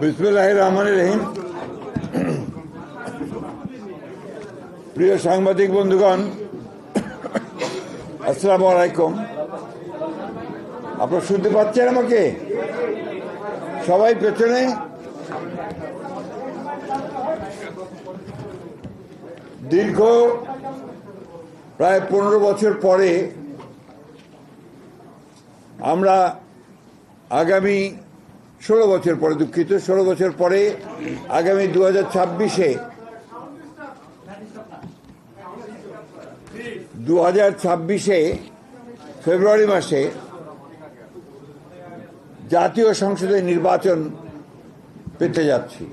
বিসমুল্লাহ রহমান রহিম। প্রিয় সাংবাদিক বন্ধুগণ, আসসালামু আলাইকুম। আপনারা শুনতে পাচ্ছেন আমাকে? সবাই পেছনে? দীর্ঘ প্রায় পনেরো বছর পরে আমরা আগামী ষোলো বছর পরে দুঃখিত, ষোলো বছর পরে আগামী দু হাজার ছাব্বিশে দু হাজার ছাব্বিশে ফেব্রুয়ারি মাসে জাতীয় সংসদের নির্বাচন পেতে যাচ্ছি।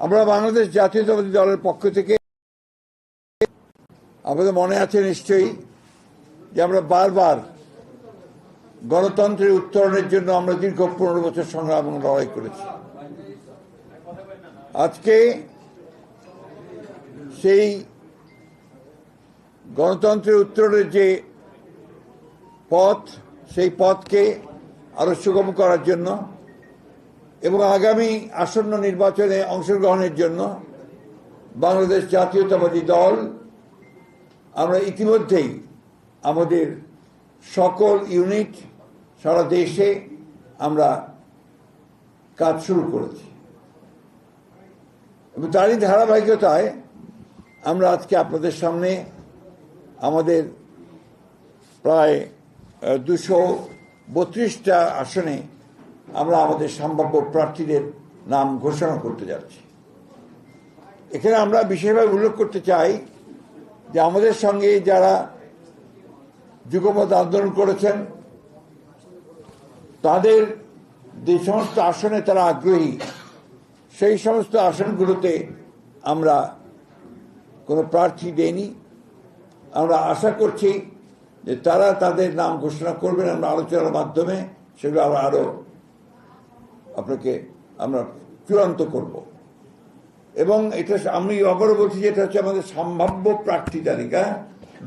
আমরা বাংলাদেশ জাতীয়তাবাদী দলের পক্ষ থেকে আমাদের মনে আছে নিশ্চয়ই যে আমরা বারবার গণতন্ত্রের উত্তরণের জন্য আমরা দীর্ঘ পনেরো বছর সংগ্রাম এবং লড়াই করেছি। আজকে সেই গণতন্ত্রের উত্তরণের যে পথ, সেই পথকে আরও সুগম করার জন্য এবং আগামী আসন্ন নির্বাচনে অংশগ্রহণের জন্য বাংলাদেশ জাতীয়তাবাদী দল, আমরা ইতিমধ্যেই আমাদের সকল ইউনিট সারা দেশে আমরা কাজ শুরু করেছি। এবং তারই ধারাবাহিকতায় আমরা আজকে আপনাদের সামনে আমাদের প্রায় দুশো বত্রিশটা আসনে আমরা আমাদের সম্ভাব্য প্রার্থীদের নাম ঘোষণা করতে যাচ্ছি। এখানে আমরা বিশেষভাবে উল্লেখ করতে চাই যে আমাদের সঙ্গে যারা যুগপথ আন্দোলন করেছেন তাদের যে সমস্ত আসনে তারা আগ্রহী, সেই সমস্ত আসনগুলোতে আমরা কোনো প্রার্থী দেইনি। আমরা আশা করছি যে তারা তাদের নাম ঘোষণা করবেন, আমরা আলোচনার মাধ্যমে সেগুলো আমরা আরও আপনাকে আমরা চূড়ান্ত করব। এবং এটা আমি আবারও বলছি যে এটা হচ্ছে আমাদের সম্ভাব্য প্রার্থী তালিকা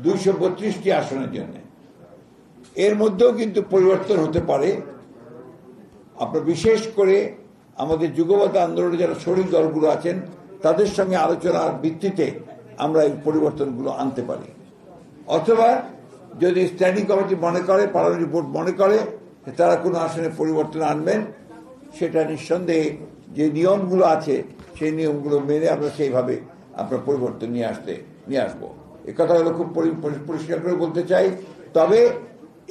দুইশো বত্রিশটি আসনের জন্য। এর মধ্যেও কিন্তু পরিবর্তন হতে পারে। আপনার বিশেষ করে আমাদের যুগবত আন্দোলনে যারা শরীর দলগুলো আছেন, তাদের সঙ্গে আলোচনার ভিত্তিতে আমরা এই পরিবর্তনগুলো আনতে পারি। অথবা যদি স্ট্যান্ডিং কমিটি মনে করে পার্লামেন্ট বোর্ড মনে করে তারা কোনো আসনে পরিবর্তন আনবেন, সেটা নিঃসন্দেহে যে নিয়মগুলো আছে, সেই নিয়মগুলো মেনে আমরা সেইভাবে আমরা পরিবর্তন নিয়ে আসতে, নিয়ে আসব। এ কথাগুলো খুব পরিষ্কার করে বলতে চাই। তবে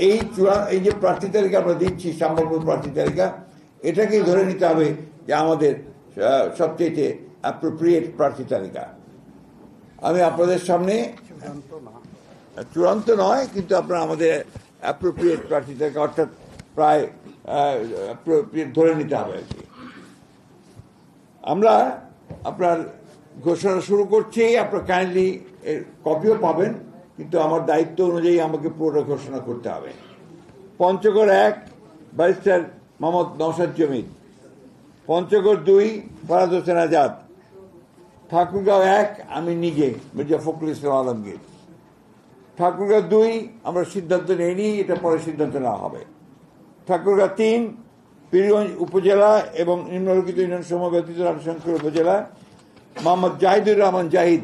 এই চূড়া, এই যে প্রার্থী তালিকা আমরা দিচ্ছি, সম্ভাব্য প্রার্থী তালিকা, এটাকেই ধরে নিতে হবে যে আমাদের সবচেয়ে অ্যাপ্রোপ্রিয়েট প্রার্থী তালিকা। আমি আপনাদের সামনে চূড়ান্ত নয়, কিন্তু আপনারা আমাদের অ্যাপ্রোপ্রিয়েট প্রার্থী তালিকা, অর্থাৎ প্রায় ধরে নিতে হবে আর কি। আমরা আপনার ঘোষণা শুরু করছি, আপনার কাইন্ডলি এর কপিও পাবেন। কিন্তু আমার দায়িত্ব অনুযায়ী আমাকে পুরোটা ঘোষণা করতে হবে। পঞ্চগড় এক, ব্যারিস্টার মোহাম্মদ নৌসাদ জমির পঞ্চগড় দুই ফরাদ হোসেন আজাদ। ঠাকুরগাঁও এক, আমি নিজে, মির্জা ফখরুল ইসলাম আলমগীর। ঠাকুরগাঁও দুই, আমরা সিদ্ধান্ত নেইনি, এটা পরে সিদ্ধান্ত নেওয়া হবে। ঠাকুরগাঁও তিন, পীরগঞ্জ উপজেলা এবং নিম্নলিখিত ইউনিয়ন সমূহ ব্যতীত রামশঙ্কর উপজেলা। মোহাম্মদ জাহিদুর রহমান জাহিদ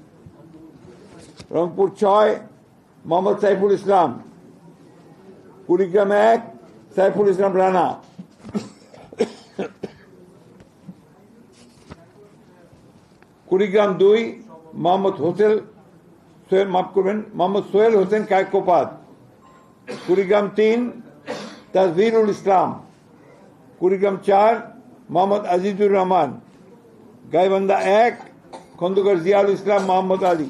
রংপুর ছয় মোহাম্মদ সাইফুল ইসলাম কুড়িগ্রাম এক সাইফুল ইসলাম রানা কুড়িগ্রাম দুই মোহাম্মদ হোসেন সোহেল মাফ করবেন মোহাম্মদ সোহেল হোসেন কায়কোপাত কুড়িগ্রাম তিন তাজভিরুল ইসলাম কুড়িগ্রাম চার মোহাম্মদ আজিজুর রহমান গাইবান্ধা এক খন্দকার জিয়াউল ইসলাম মোহাম্মদ আলী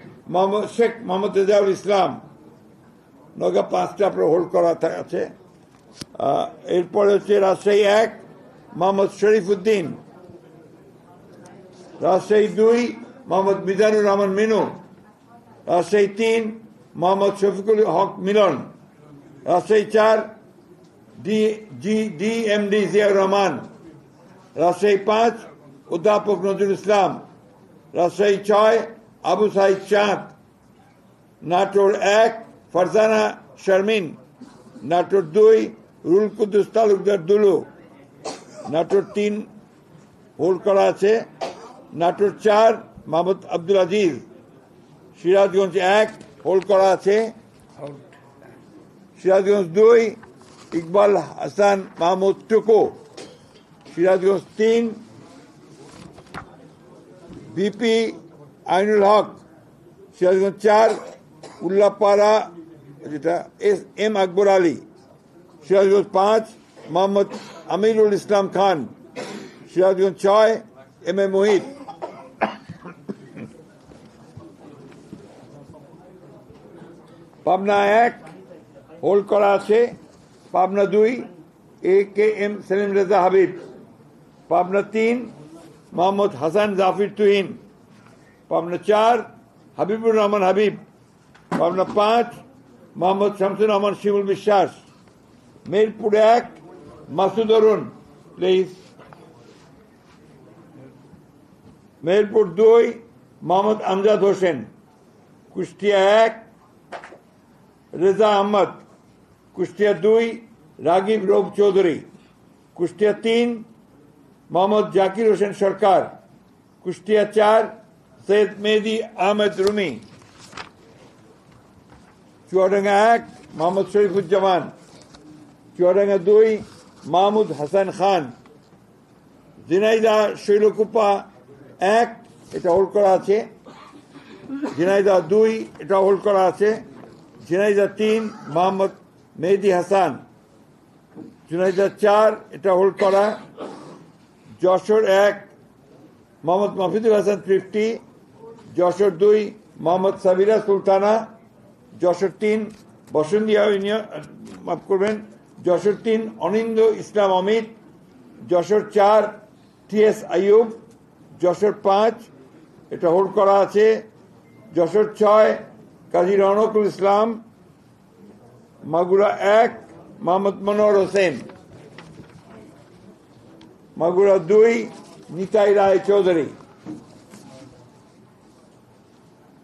শেখ মোহাম্মদ রেজাউল ইসলাম নওগাঁ পাঁচটা আপনার হোল্ড করা আছে। এরপরে হচ্ছে রাজশাহী এক মোহাম্মদ শরীফ উদ্দিন রাজশাহী দুই মোহাম্মদ মিজানুর রহমান মিনু। রাজশাহী তিন মোহাম্মদ শফিকুল হক মিলন। রাজশাহী চার, D, G D M D Ziaur Rahman. Rajshahi পাঁচ অধ্যাপক নজরুল ইসলাম। রাজশাহী ছয় আবু সাইদ চাঁদ নাটোর এক ফারজানা শারমিন নাটোর দুই রুল কুদ্দুস তালুকদার দুলু নাটোর তিন হোল্ড করা আছে নাটোর চার মোহাম্মদ আব্দুল আজিজ সিরাজগঞ্জ এক হোল্ড করা আছে সিরাজগঞ্জ দুই ইকবাল হাসান মাহমুদ টুকু সিরাজগঞ্জ তিন বিপি আইনুল হক সিরাজগঞ্জ চার উল্লাপাড়া যেটা এস এম আকবর আলী সিরাজগঞ্জ পাঁচ মোহাম্মদ আমিরুল ইসলাম খান সিরাজগঞ্জ ছয় এম এ মোহিত পাবনা এক হোল্ড করা আছে পাবনা দুই A K M Selim Reza Habib Pabna তিন মোহাম্মদ হাসান জাফির তুহিন পাবনা চার, হাবিবুর রহমান হাবিব। পাবনা পাঁচ, মোহাম্মদ শামসুর রহমান, শিমুল বিশ্বাস। মিরপুর এক, মাসুদ অরুণ প্লিজ মেহেরপুর দুই, মোহাম্মদ আমজাদ হোসেন। কুষ্টিয়া এক, রেজা আহমদ। কুষ্টিয়া দুই, রাগিব রৌফ চৌধুরী। কুষ্টিয়া তিন, মোহাম্মদ জাকির হোসেন সরকার। কুষ্টিয়া চার সৈয়দ মেহেদি আহমেদ রুমি চুয়াডাঙ্গা এক মোহাম্মদ শরীফুজ্জামান চুয়াডাঙ্গা দুই মাহমুদ হাসান খান ঝিনাইদা শৈলকুপা এক এটা হোল্ড করা আছে ঝিনাইদা দুই এটা হোল্ড করা আছে ঝিনাইদা তিন মোহাম্মদ মেহেদি হাসান ঝিনাইদা চার এটা হোল্ড করা যশোর এক মোহাম্মদ মাফিদুল হাসান ফিফটি যশোর দুই, মোহাম্মদ সাবিরা সুলতানা, যশোর তিন বসন্তিয়া ইউনিয়ন, মাফ করবেন, যশোর তিন, অনিন্দ ইসলাম অমিত, যশোর চার, টি এস আইয়ুব, যশোর পাঁচ, এটা হোল্ড করা আছে, যশোর ছয়, কাজী রনকুল ইসলাম, মাগুরা এক, মোহাম্মদ মনোহর হোসেন। মাগুরা দুই, নিতাই রায় চৌধুরী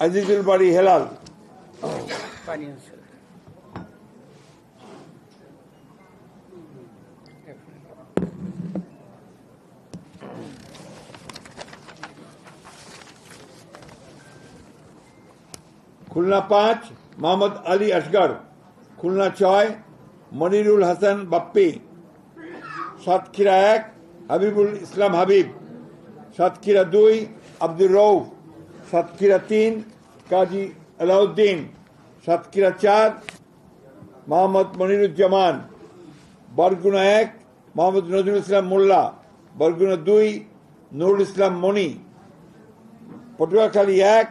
আজিজুল বাড়ি হেলাল পানি আছে খুলনা পাঁচ মোহাম্মদ আলী আসগর খুলনা ছয় মনিরুল হাসান বাপ্পি সাতক্ষীরা এক হাবিবুল ইসলাম হাবিব সাতক্ষীরা দুই আব্দুর রৌফ সাতক্ষীরা তিন কাজী আলাউদ্দিন সাতক্ষীরা চার মোহাম্মদ মনিরুজ্জামান, বরগুনা এক, মোহাম্মদ নজরুল ইসলাম মোল্লা, বরগুনা দুই, নুরুল ইসলাম মনি পটুয়াখালী এক,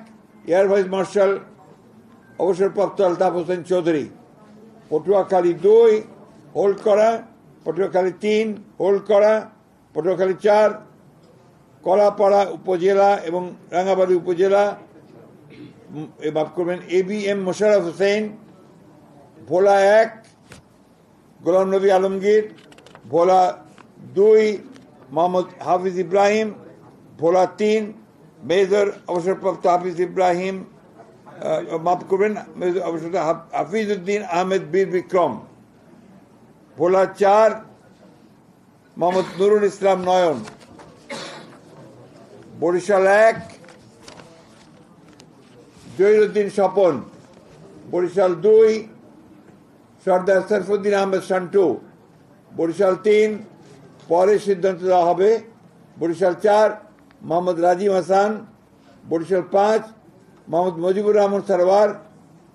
এয়ার ভাইস মার্শাল অবসরপ্রাপ্ত আলতাফ হোসেন চৌধুরী। পটুয়াখালী দুই হোল্ড করা পটুয়াখালী তিন হোল্ড করা পটুয়াখালী চার, কলাপাড়া উপজেলা এবং রাঙ্গাবাড়ি উপজেলা মাফ করবেন A B M Mosharraf Hossain, Bhola এক, গোলাম নবী আলমগীর, ভোলা দুই, মোহাম্মদ হাফিজ ইব্রাহিম, ভোলা তিন, মেজর অবসরপ্রাপ্ত হাফিজ ইব্রাহিম মাফ করবেন, মেজর অবসর হাফিজ উদ্দিন আহমেদ বীর বিক্রম, ভোলা চার, মোহাম্মদ নুরুল ইসলাম নয়ন, বরিশাল এক জহিরুদ্দিন স্বপন, বরিশাল দুই, সর্দার সরফুদ্দিন আহমেদ সান্টু, বরিশাল তিন, পরে সিদ্ধান্ত দেওয়া হবে, বরিশাল চার, মোহাম্মদ রাজিম হাসান, বরিশাল পাঁচ, মোহাম্মদ মুজিবুর রহমান সরওয়ার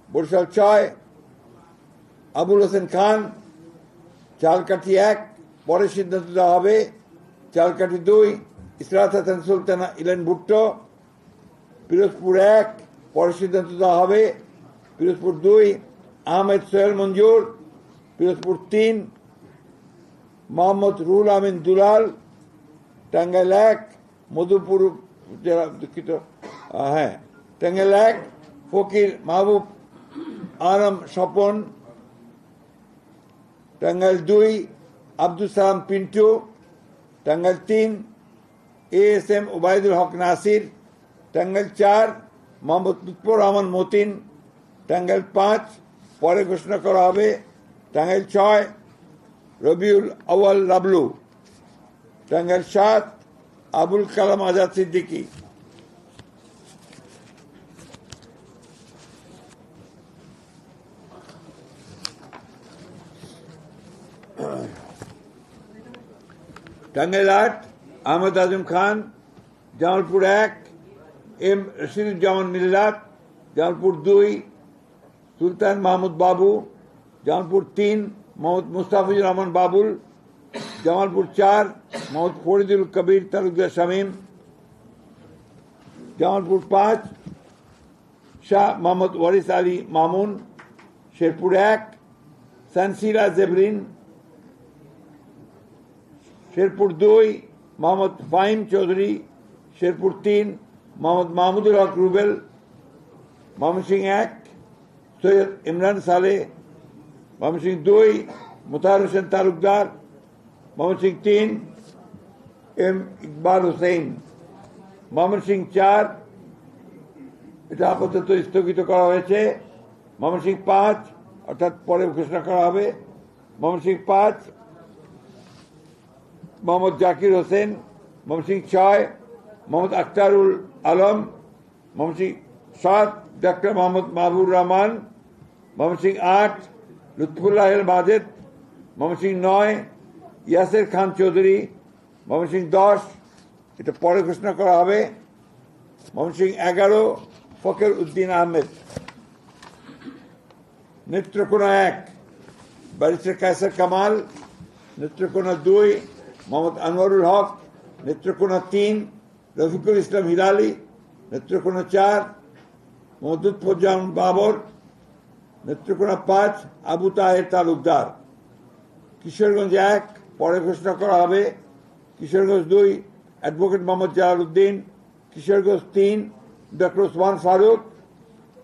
বরিশাল ছয়, আবুল হোসেন খান, চালকাঠি এক, পরে সিদ্ধান্ত দেওয়া হবে, চালকাঠি দুই, ইসরাত হাসান সুলতানা ইলেন ভুট্টো, পিরোজপুর এক পরে সিদ্ধান্ত দেওয়া হবে পিরোজপুর দুই, আহমেদ সোহেল মঞ্জুর, পিরোজপুর তিন, মোহাম্মদ রুল আমিন দুলাল, টাঙ্গাইল এক, মধুপুর জেলা দুঃখিত হ্যাঁ টাঙ্গাইল এক, ফকির মাহবুব আলম স্বপন, টাঙ্গাইল দুই, আব্দুল সালাম পিন্টু, টাঙ্গাইল তিন, A S M Obaidul Haque Nasir, Tangail চার মোহাম্মদ লুৎফর রহমান মতিন, টাঙ্গাইল পাঁচ, পরে ঘোষণা করা হবে টাঙ্গাইল ছয়, রবিউল আওয়াল লাবলু টাঙ্গাইল সাত, আবুল কালাম আজাদ সিদ্দিকী। টাঙ্গাইল আট, আহমেদ আজম খান, জামালপুর এক এম রশিদুজ্জামান মিল্লাত জামালপুর দুই, সুলতান মাহমুদ বাবু জামালপুর তিন, মোহাম্মদ মুস্তাফিজুর রহমান বাবুল, জামালপুর চার, মোহাম্মদ ফরিদুল কবির তালুকদার শামীম, জামালপুর পাঁচ, শাহ মোহাম্মদ ওয়ারিস আলী মামুন, শেরপুর এক, সানসিরা জেবরিন, শেরপুর দুই, মোহাম্মদ ফাহিম চৌধুরী, শেরপুর তিন মোহাম্মদ মাহমুদুল হক রুবেল ময়মনসিং এক, সৈয়দ ইমরান সালে ময়মনসিং দুই, মুতাহার হোসেন তালুকদার ময়মনসিং তিন, এম ইকবাল হোসেন ময়মনসিং চার, এটা আপাতত স্থগিত করা হয়েছে। ময়মনসিং পাঁচ, অর্থাৎ পরে ঘোষণা করা হবে। ময়মনসিং পাঁচ, মোহাম্মদ জাকির হোসেন মমসিং ছয়, মোহাম্মদ আখতারুল আলম মমসিং সাত ডাক্তার মোহাম্মদ মাহবুর রহমান ময়মনসিংহ আট লুৎফুল্লাহ মাজেদ ময়মনসিংহ নয় ইয়াসের খান চৌধুরী ময়মনসিংহ দশ এটা পরে ঘোষণা করা হবে। ময়মনসিংহ এগারো ফকের উদ্দিন আহমেদ। নেত্রকোনা এক, ব্যারিস্টার কায়সার কামাল। নেত্রকোনা দুই, মোহাম্মদ আনোয়ারুল হক। নেত্রকোনা তিন রফিকুল ইসলাম হিলালি, নেত্রকোনা চার মোহাম্মদ ফজ্জামান বাবর, নেত্রকোনা পাঁচ, আবু তাহের তালুকদার। কিশোরগঞ্জ এক, পরে ঘোষণা করা হবে। কিশোরগঞ্জ দুই, অ্যাডভোকেট মোহাম্মদ জালাল উদ্দিন। কিশোরগঞ্জ তিন, ডক্টর ওসমান ফারুক।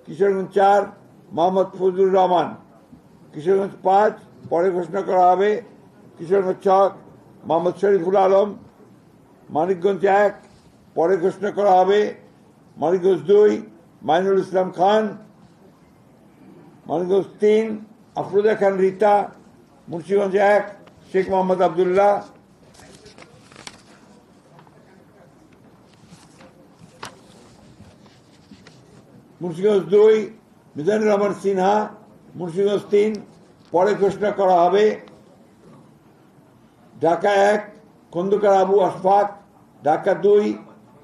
কিশোরগঞ্জ চার, মোহাম্মদ ফজলুর রহমান। কিশোরগঞ্জ পাঁচ, পরে ঘোষণা করা হবে। কিশোরগঞ্জ ছক মোহাম্মদ শরীফুল আলম। মানিকগঞ্জ এক পরে ঘোষণা করা হবে মানিকগঞ্জ দুই, মাইনুল ইসলাম খান মানিকগঞ্জ তিন, আফরোজা খান রীতা, মুন্সিগঞ্জ এক, শেখ মোহাম্মদ আবদুল্লাহ। মুন্সিগঞ্জ দুই, মিজানুর রহমান সিনহা, মুন্সিগঞ্জ তিন, পরে ঘোষণা করা হবে। ঢাকা এক, খন্দকার আবু আশফাক, ঢাকা দুই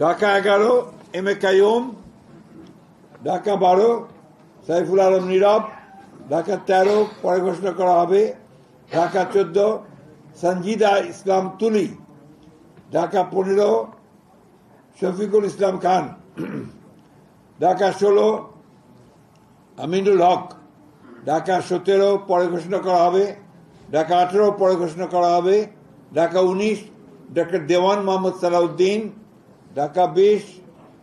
ঢাকা এগারো, এম এ কাইম ঢাকা বারো, সাইফুল আলম নীরব, ঢাকা তেরো, পরে ঘোষণা করা হবে, ঢাকা চোদ্দ সঞ্জিদা ইসলাম তুলি, ঢাকা পনেরো, শফিকুল ইসলাম খান, ঢাকা ষোলো, আমিনুল হক, ঢাকা সতেরো, পরে ঘোষণা করা হবে, ঢাকা আঠেরো, পরে ঘোষণা করা হবে, ঢাকা উনিশ, ডক্টর দেওয়ান মোহাম্মদ সালাউদ্দিন ঢাকা বিশ,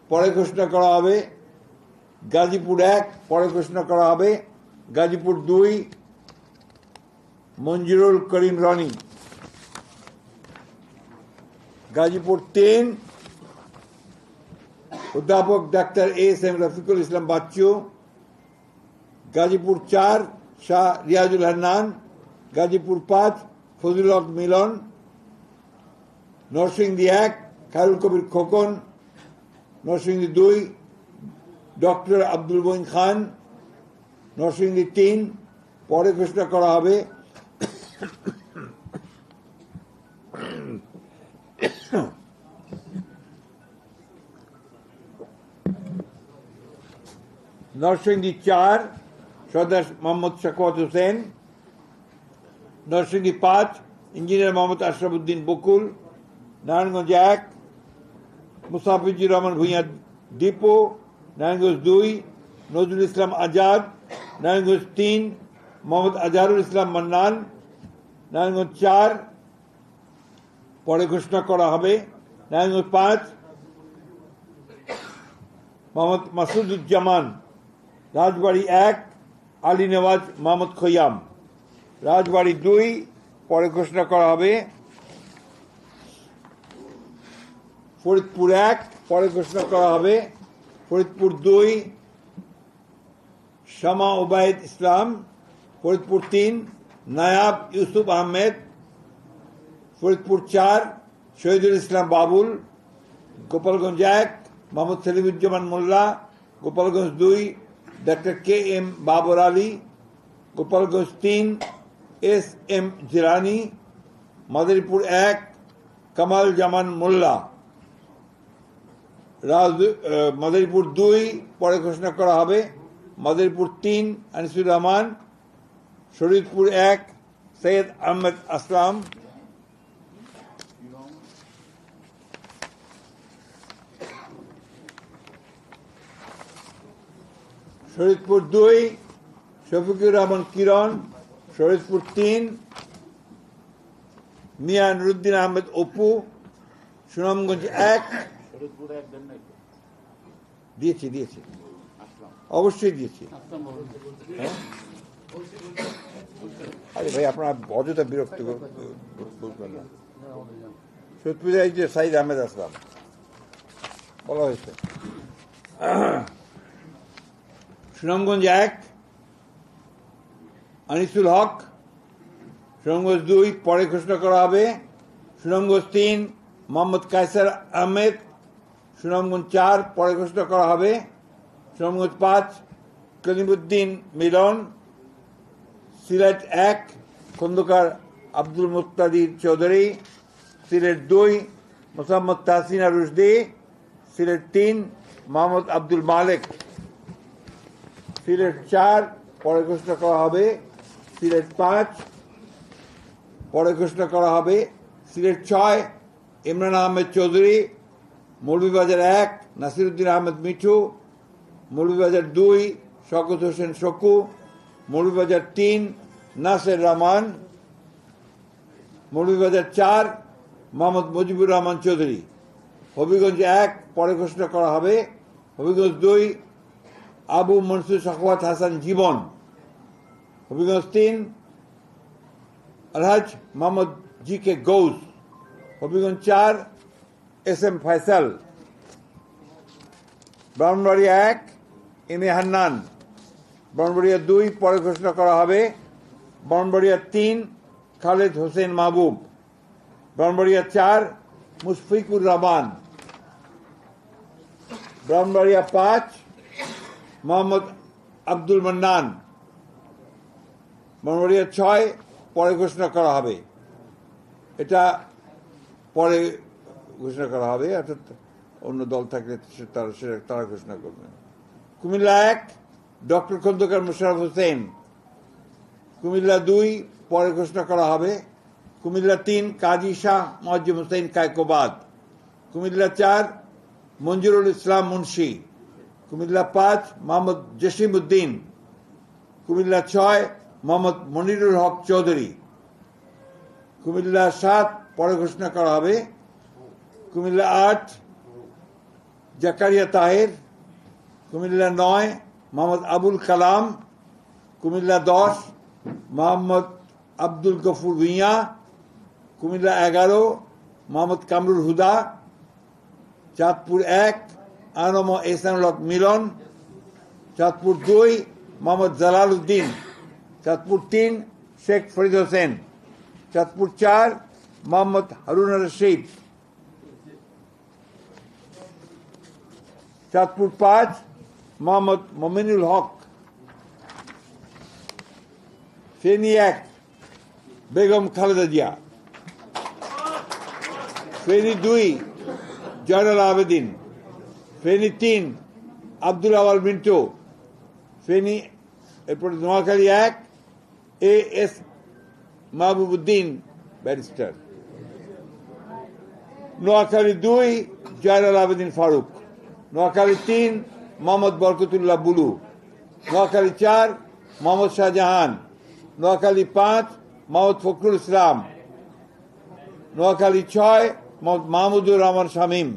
পরে ঘোষণা করা হবে। গাজীপুর এক, পরে ঘোষণা করা হবে। গাজীপুর দুই, মঞ্জুরুল করিম রনি। গাজীপুর তিন, অধ্যাপক doctor S M Rafiqul Islam Bachchu. Gazipur চার, শাহ রিয়াজুল হান্নান। গাজীপুর পাঁচ, ফজলুল হক মিলন। নরসিংদী এক খায়রুল কবির খোকন, নরসিংদী দুই, ডক্টর আব্দুল বইন খান, নরসিংদী তিন, পরে ঘোষণা করা হবে। নরসিংদী চার সর্দার মোহাম্মদ শাকওয়াত হোসেন। নরসিংদী পাঁচ, ইঞ্জিনিয়ার মোহাম্মদ আশরাফুদ্দিন বকুল। নারায়ণগঞ্জ এক মুসাফিজুর রহমান ভূঁইয়া দীপু নারায়ণগঞ্জ দুই, নজরুল ইসলাম আজাদ, নারায়ণগঞ্জ তিন, মোহাম্মদ আজহারুল ইসলাম মান্নান, নারায়ণগঞ্জ চার, পরে ঘোষণা করা হবে, নারায়ণগঞ্জ পাঁচ, মোহাম্মদ মাসুদুজ্জামান, রাজবাড়ি এক, আলী নেওয়াজ, মোহাম্মদ খৈয়াম। রাজবাড়ি দুই, পরে ঘোষণা করা হবে ফরিদপুর এক, পরে ঘোষণা করা হবে ফরিদপুর দুই, শামা ওবায়দ ইসলাম, ফরিদপুর তিন, নায়াব ইউসুফ আহমেদ, ফরিদপুর চার, শহীদুল ইসলাম বাবুল, গোপালগঞ্জ এক, মোহাম্মদ সেলিমুজ্জামান মোল্লা, গোপালগঞ্জ দুই doctor K M Babar Ali, Gopalganj তিন, এস এম জিরানি মাদারীপুর এক, কামাল জামান মোল্লা। মাদারীপুর দুই, পরে ঘোষণা করা হবে। মাদারীপুর তিন, আনিসুর রহমান। শরীদপুর এক, সৈয়দ আহমেদ আসলাম। শরীদপুর দুই, শফিকুর রহমান কিরণ। শরীদপুর তিন, মিয়া নুরুদ্দিন আহমেদ অপু। সুনামগঞ্জ এক দিয়েছি দিয়েছি। অবশ্যই দিয়েছি। হ্যাঁ? আরে ভাই আপনার অযথা বিরক্ত করবেন না। সত্যি এই যে সাইদ আহমেদ আসলাম। বলা হয়েছে। সুনামগঞ্জ এক আনিসুল হক। সুনামগঞ্জ দুই পরে ঘোষণা করা হবে। সুনামগঞ্জ তিন মোহাম্মদ কায়সার আহমেদ। সুনামগঞ্জ চার পরে ঘোষণা করা হবে। সুনামগঞ্জ পাঁচ কলিমুদ্দিন মিলন, সিলেট এক, খন্দকার আব্দুল মুক্তাদির চৌধুরী, সিলেট দুই, মোসাম্মদ তাহসিনা রুশদি, সিলেট তিন, মোহাম্মদ আব্দুল মালেক। সিলেট চার পরে ঘোষণা করা হবে। সিলেট পাঁচ পরে ঘোষণা করা হবে। সিলেট ছয়, ইমরান আহমেদ চৌধুরী মৌলভীবাজার এক, নাসিরুদ্দিন আহমেদ মিঠু, মৌলভীবাজার দুই শকত হোসেন শকু, মৌলভীবাজার তিন, নাসের রহমান, মৌলভীবাজার চার, মোহাম্মদ মুজিবুর রহমান চৌধুরী। হবিগঞ্জ এক, পরে ঘোষণা করা হবে। হবিগঞ্জ দুই, আবু মনসুর সাখাওয়াত হাসান জীবন। হবিগঞ্জ তিন, আলহাজ মোহাম্মদ জি কে গৌস। হবিগঞ্জ চার এস এম ফয়সাল। ব্রাহ্মণবাড়িয়া এক এম এ হান্নান। ব্রাহ্মণবাড়িয়া দুই, পরে ঘোষণা করা হবে। ব্রাহ্মণবাড়িয়া তিন, খালেদ হোসেন মাহবুব। ব্রাহ্মণবাড়িয়া চার, মুশফিকুর রহমান। ব্রাহ্মণবাড়িয়া পাঁচ, মোহাম্মদ আব্দুল মান্নান। ব্রাহ্মণবাড়িয়া ছয়, পরে ঘোষণা করা হবে। এটা পরে ঘোষণা করা হবে অর্থাৎ অন্য দল থাকলে তারা তারা ঘোষণা করবেন কুমিল্লা এক, ডক্টর খন্দকার মোশারফ হোসেন। কুমিল্লা দুই, পরে ঘোষণা করা হবে। কুমিল্লা তিন, কাজী শাহ মজিম হোসেন কায়কোবাদ। কুমিল্লা চার, মঞ্জুরুল ইসলাম মুন্সি। কুমিল্লা পাঁচ, মোহাম্মদ জসিম উদ্দিন কুমিল্লা ছয়, মোহাম্মদ মনিরুল হক চৌধুরী। কুমিল্লা সাত, পরে ঘোষণা করা হবে। কুমিল্লা আট, জাকারিয়া তাহের, কুমিল্লা নয়, মোহাম্মদ আবুল কালাম, কুমিল্লা দশ, মোহাম্মদ আব্দুল গফুর ভুঁইয়া, কুমিল্লা এগারো, মোহাম্মদ কামরুল হুদা, চাঁদপুর এক আনম এহসানুল হক মিলন, চাঁদপুর দুই, মোহাম্মদ জালাল উদ্দিন চাঁদপুর তিন, শেখ ফরিদ হোসেন, চাঁদপুর চার, মোহাম্মদ হারুন রশিদ। চাঁদপুর পাঁচ মোহাম্মদ মমিনুল হক ফেনী এক বেগম খালেদা জিয়া ফেনী দুই জয়নাল আবেদিন ফেনী তিন আব্দুল আওয়াল মিন্টু ফেনী এরপরে নোয়াখালী এক A S Mahbubuddin barrister Noakhali দুই জয়নাল আবেদিন ফারুক নোয়াখালী তিন, মোহাম্মদ বরকতুল্লাহ বুলু। নোয়াখালী চার, মোহাম্মদ শাহজাহান। নোয়াখালী পাঁচ, মোহাম্মদ ফখরুল ইসলাম। নোয়াখালী ছয়, মোহাম্মদ মাহমুদুর রহমান শামীম।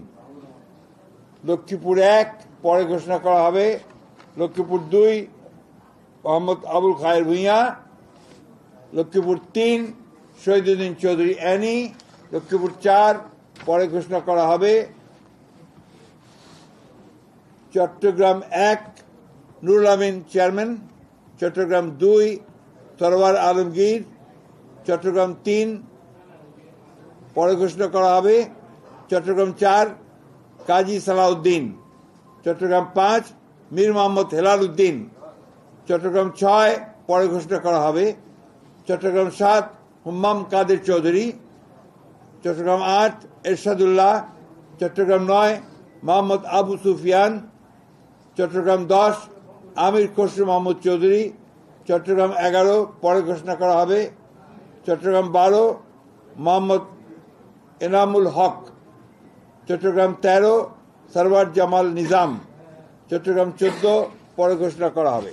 লক্ষ্মীপুর এক, পরে ঘোষণা করা হবে। লক্ষ্মীপুর দুই, মোহাম্মদ আবুল খায়ের ভূঁইয়া। লক্ষ্মীপুর তিন, শহীদুদ্দিন চৌধুরী অ্যানি। লক্ষ্মীপুর চার, পরে ঘোষণা করা হবে। চট্টগ্রাম এক, নুরুল আমিন চেয়ারম্যান, চট্টগ্রাম দুই সরওয়ার আলমগীর, চট্টগ্রাম তিন, পরে ঘোষণা করা হবে, চট্টগ্রাম চার, কাজী সালাউদ্দিন, চট্টগ্রাম পাঁচ, মীর মোহাম্মদ হেলাল উদ্দিন চট্টগ্রাম ছয়, পরে ঘোষণা করা হবে, চট্টগ্রাম সাত, হুম্মাম কাদের চৌধুরী, চট্টগ্রাম আট, এরশাদুল্লাহ, চট্টগ্রাম নয়, মোহাম্মদ আবু সুফিয়ান চট্টগ্রাম দশ, আমির খসরু মাহমুদ চৌধুরী, চট্টগ্রাম এগারো, পরে ঘোষণা করা হবে। চট্টগ্রাম বারো, মোহাম্মদ এনামুল হক। চট্টগ্রাম তেরো, সরওয়ার জামাল নিজাম। চট্টগ্রাম চোদ্দ, পরে ঘোষণা করা হবে।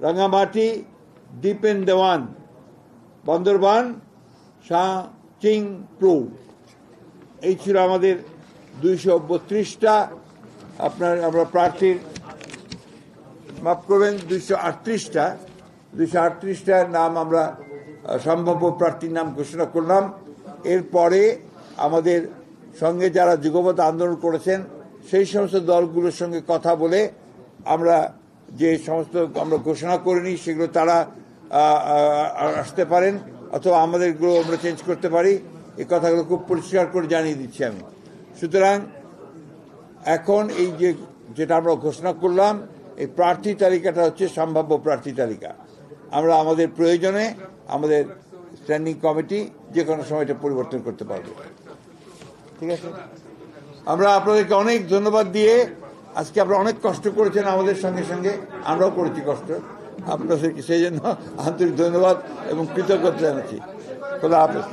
রাঙ্গামাটি দীপেন দেওয়ান, বন্দরবান চিং প্রু। এই ছিল আমাদের দুইশো বত্রিশটা। আপনার, আমরা প্রার্থীর মাফ করবেন, দুইশো আটত্রিশটা। দুইশো আটত্রিশটার নাম আমরা সম্ভাব্য প্রার্থীর নাম ঘোষণা করলাম। এরপরে আমাদের সঙ্গে যারা যুগপথ আন্দোলন করেছেন, সেই সমস্ত দলগুলোর সঙ্গে কথা বলে আমরা যে সমস্ত আমরা ঘোষণা করিনি, সেগুলো তারা আসতে পারেন, অথবা আমাদেরগুলো আমরা চেঞ্জ করতে পারি। এই কথাগুলো খুব পরিষ্কার করে জানিয়ে দিচ্ছি আমি। সুতরাং, এখন এই যে, যেটা আমরা ঘোষণা করলাম, এই প্রার্থী তালিকাটা হচ্ছে সম্ভাব্য প্রার্থী তালিকা। আমরা আমাদের প্রয়োজনে আমাদের স্ট্যান্ডিং কমিটি যে কোনো সময় এটা পরিবর্তন করতে পারবে। ঠিক আছে? আমরা আপনাদেরকে অনেক ধন্যবাদ দিয়ে আজকে আপনারা অনেক কষ্ট করেছেন আমাদের সঙ্গে সঙ্গে, আমরাও করেছি কষ্ট। আপনাদেরকে সেই জন্য আন্তরিক ধন্যবাদ এবং কৃতজ্ঞতা জানাচ্ছি। খোলা হাফেজ।